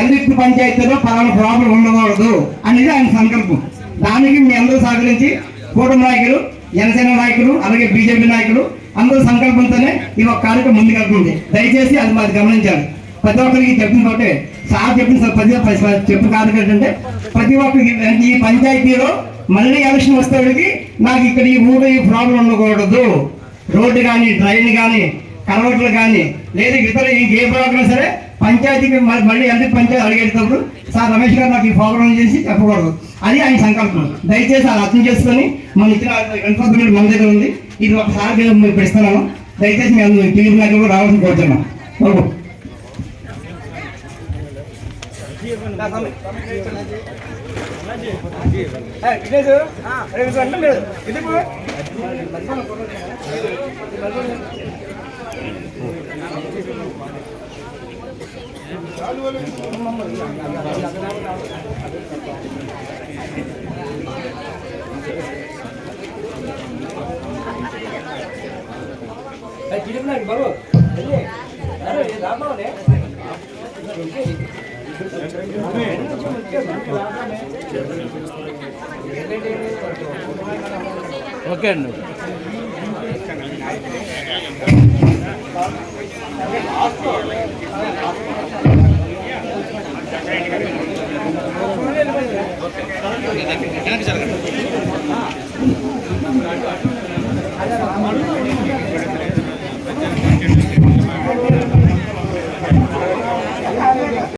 ఎల్లిప్పు పంచాయతీలో పలానా ప్రాబ్లం ఉండకూడదు అనేది ఆయన సంకల్పం. దానికి మీ అందరూ సహకరించి కూటమి నాయకులు జనసేన నాయకులు అలాగే బీజేపీ నాయకులు అందరూ సంకల్పంతోనే ఈ ఒక కార్యక్రమం ముందుకెళ్తుంది దయచేసి అది మాది గమనించాలి. ప్రతి ఒక్కరికి చెప్పిన తోటే సార్ చెప్పిన సార్ ప్రతి చెప్పిన కార్యక్రమం ఏంటంటే ప్రతి ఒక్కరికి ఈ పంచాయతీలో మళ్ళీ ఎలక్షన్ వస్తేవాడికి నాకు ఇక్కడ ఈ ఊరు ఈ ప్రాబ్లం ఉండకూడదు. రోడ్డు కానీ ట్రైన్ కానీ కలవట్లు కానీ లేదా ఇతర ఇంకే ప్రాబ్లం సరే పంచాయతీకి మళ్ళీ ఎంత పంచాయతీ అడిగేటప్పుడు సార్ రమేష్ గారు నాకు ఈ ప్రోగ్రామ్ చేసి చెప్పకూడదు అది ఆయన సంకల్పం. దయచేసి అది అర్థం చేసుకొని మన ఇచ్చిన ఇన్ఫర్మేషన్ మన దగ్గర ఉంది. ఇది ఒకసారి మీకు ఇస్తున్నాను దయచేసి మేము టీవీ నాయకులు కూడా రావాలని కోరుతున్నాం బాబు ఓకే అండి. எனக்கு சார்.